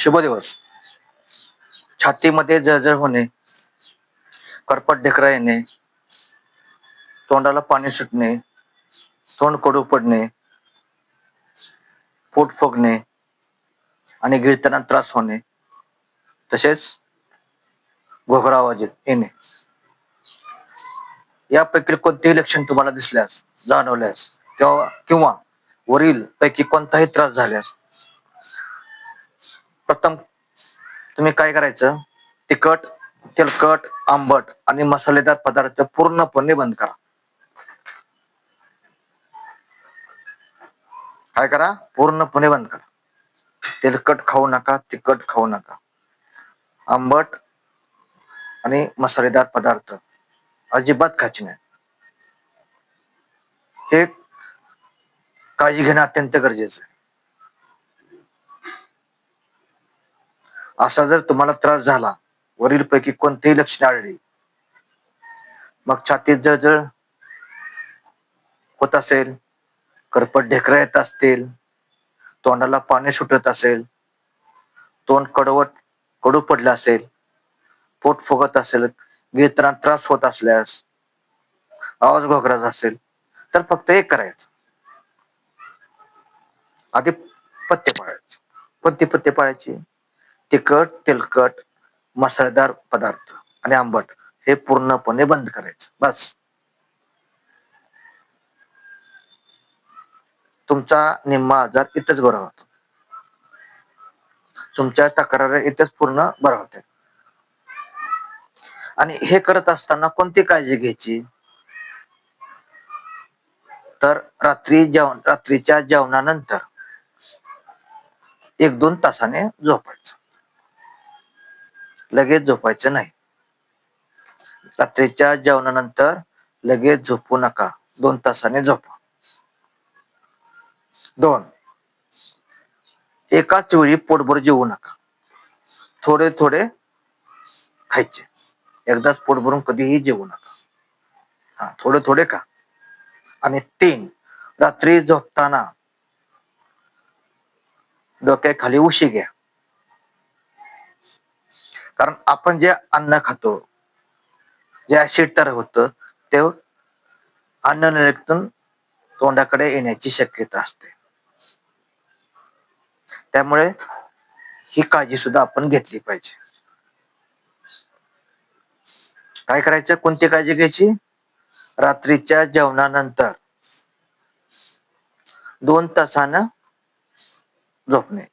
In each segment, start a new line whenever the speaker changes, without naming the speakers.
शुभ दिवस. छातीमध्ये जळजळ होणे करपट ढेकरा येणे तोंडाला पाणी सुटणे तोंड कडू पडणे पोट फुगणे आणि गिळताना त्रास होणे तसेच घोगरा आवाज येणे. यापैकी कोणतेही लक्षण तुम्हाला दिसल्यास जाणवल्यास किंवा किंवा वरील पैकी कोणताही त्रास झाल्यास प्रथम तुम्ही काय करायचं? तिखट तेलकट आंबट आणि मसालेदार पदार्थ पूर्णपणे बंद करा. काय करा? पूर्णपणे बंद करा. तेलकट खाऊ नका तिखट खाऊ नका. आंबट आणि मसालेदार पदार्थ अजिबात खायचे नाही. हे काळजी घेणं अत्यंत गरजेचं आहे. असा जर तुम्हाला त्रास झाला वरील पैकी कोणतेही लक्षणे आढळली. मग छातीत जळजळ होत असेल करपट ढेकरा येत असतील तोंडाला पाणी सुटत असेल तोंड कडवट कडू पडलं असेल पोट फुगत असेल गिळताना त्रास होत असल्यास आवाज घोगराचा असेल तर फक्त एक करायचं. आधी पत्ते पाळायचे. कोणती पत्ते पाळायची? तिखट तेलकट मसालेदार पदार्थ आणि आंबट हे पूर्णपणे बंद करायचं. बस. तुमचा निम्मा आजार इथंच बरा होतो. तुमच्या तक्रारी इथंच पूर्ण बरा होते आणि हे करत असताना कोणती काळजी घ्यायची? तर रात्री जेवण रात्रीच्या जेवणानंतर एक दोन तासाने झोपायचं. लगेच झोपायचं नाही. रात्रीच्या जेवणानंतर लगेच झोपू नका. दोन तासाने झोपा. दोन. एकाच वेळी पोटभर जेवू नका. थोडे थोडे खायचे. एकदाच पोट भरून कधीही जेवू नका. हा थोडे थोडे खा. आणि तीन रात्री झोपताना डोक्याखाली उशी घ्या. कारण आपण जे अन्न खातो जे ऍसिड तयार होतं ते अन्न तोंडाकडे येण्याची शक्यता असते. त्यामुळे ही काळजी सुद्धा आपण घेतली पाहिजे. काय करायचं? कोणती काळजी घ्यायची? रात्रीच्या जेवणानंतर दोन तासानं झोपणे.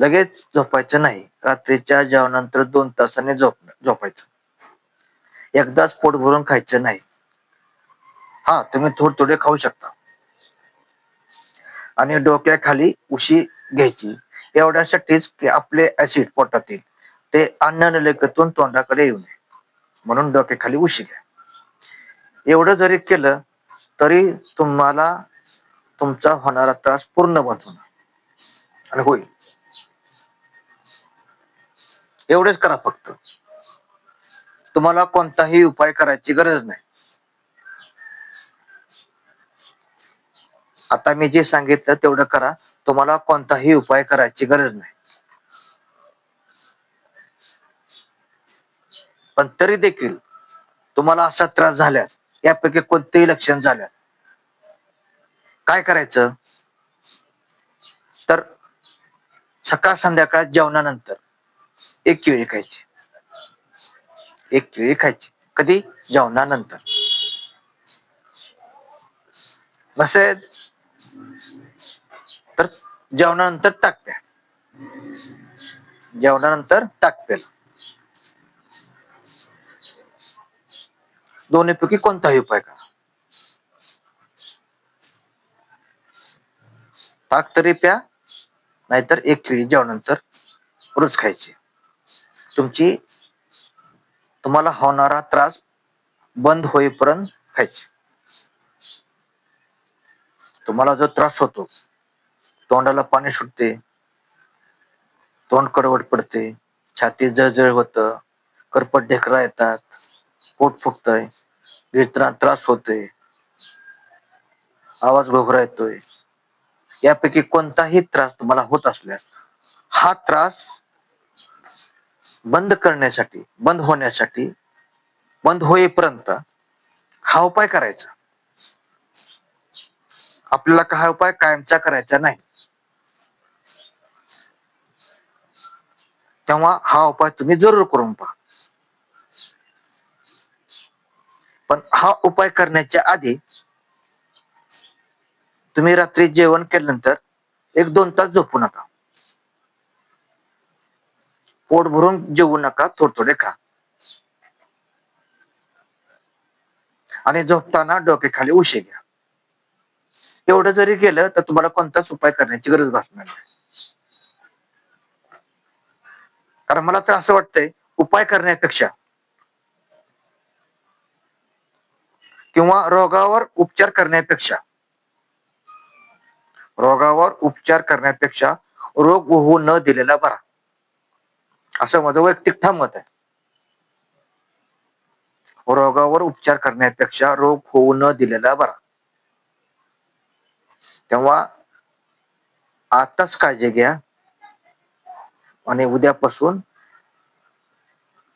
लगेच झोपायचं नाही. रात्रीच्या जेवणानंतर दोन तासाने झोप झोपायचं. एकदाच पोट भरून खायचं नाही. हा तुम्ही थोडे थोडे खाऊ शकता. आणि डोक्याखाली उशी घ्यायची. एवढ्यासाठीच की आपले ऍसिड पोटातील ते अन्न नलिकेतून तोंडाकडे येऊ नये. म्हणून डोक्याखाली उशी घ्या. एवढं जरी केलं तरी तुम्हाला तुमचा होणारा त्रास पूर्ण बंद होणार. आणि होईल. एवढेच करा फक्त. तुम्हाला कोणताही उपाय करायची गरज नाही. आता मी जे सांगितलं तेवढं करा. तुम्हाला कोणताही उपाय करायची गरज नाही. पण तरी देखील तुम्हाला असा त्रास झाल्यास यापैकी कोणतेही लक्षण झाल्यास काय करायचं? तर सकाळ संध्याकाळ जेवणानंतर एक केळी खायची एक केळी खायची कधी? जेवणानंतर. नसेल तर जेवणानंतर टाकप्या जेवणानंतर ताक प्या दोन्हीपैकी कोणताही उपाय करा. ताक तरी प्या नाहीतर एक केळी जेवणानंतर रोज खायची. तुमची तुम्हाला होणारा त्रास बंद होईपर्यंत खायचे. तुम्हाला जो त्रास होतो तोंडाला पाणी सुटते तोंड कडवट पडते छाती जळजळ होत करपट ढेकरा येतात पोट फुटतय गिळताना त्रास होतोय आवाज घोगरा येतोय यापैकी कोणताही त्रास तुम्हाला होत असल्यास हा त्रास बंद करण्यासाठी बंद होण्यासाठी बंद होईपर्यंत हा उपाय करायचा. आपल्याला का हा उपाय कायमचा करायचा नाही. तेव्हा हा उपाय तुम्ही जरूर करून पहा. पण हा उपाय करण्याच्या आधी तुम्ही रात्री जेवण केल्यानंतर एक दोन तास झोपू नका. पोट भरून जेवू नका थोडे थोडे खा. आणि झोपताना डोक्याखाली उशे घ्या. एवढं जरी केलं तर तुम्हाला कोणताच उपाय करण्याची गरज भासणार नाही. कारण मला तर असं वाटतंय उपाय करण्यापेक्षा किंवा रोगावर उपचार करण्यापेक्षा रोगावर उपचार करण्यापेक्षा रोग होऊ न दिलेला बरा. असं माझं वैयक्तिक ठाम मत आहे. रोगावर उपचार करण्यापेक्षा रोग होऊ न दिलेला बरा. तेव्हा आताच काळजी घ्या. आणि उद्यापासून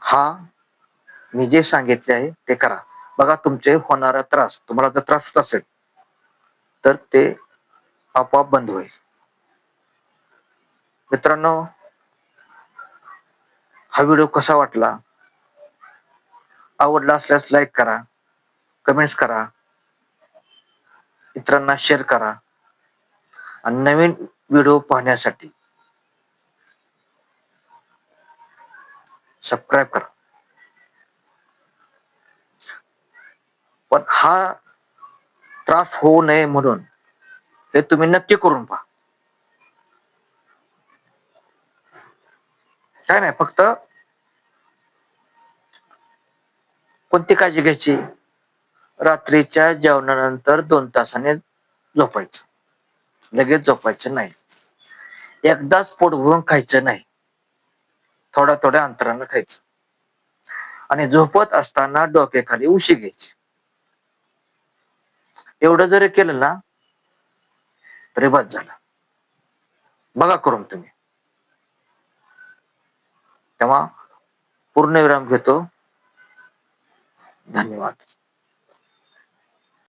हा मी जे सांगितले आहे ते करा. बघा तुमचे होणारा त्रास तुम्हाला जर त्रास होत असेल तर ते आपोआप बंद होईल. मित्रांनो हा व्हिडिओ कसा वाटला? आवडला असल्यास लाईक करा कमेंट्स करा इतरांना शेअर करा आणि नवीन व्हिडिओ पाहण्यासाठी सबस्क्राईब करा. पण हा त्रास होऊ नये म्हणून हे तुम्ही नक्की करून पहा. काय नाही फक्त कोणती काळजी घ्यायची? रात्रीच्या जेवणानंतर दोन तासाने झोपायचं. लगेच झोपायचं नाही. एकदाच पोट भरून खायचं नाही. थोड्या थोड्या अंतरानं खायचं. आणि झोपत असताना डोक्याखाली उशी घ्यायची. एवढं जरी केलं ना तरी बस झालं. बघा करून तुम्ही. तेव्हा पूर्ण विराम घेतो. धन्यवाद.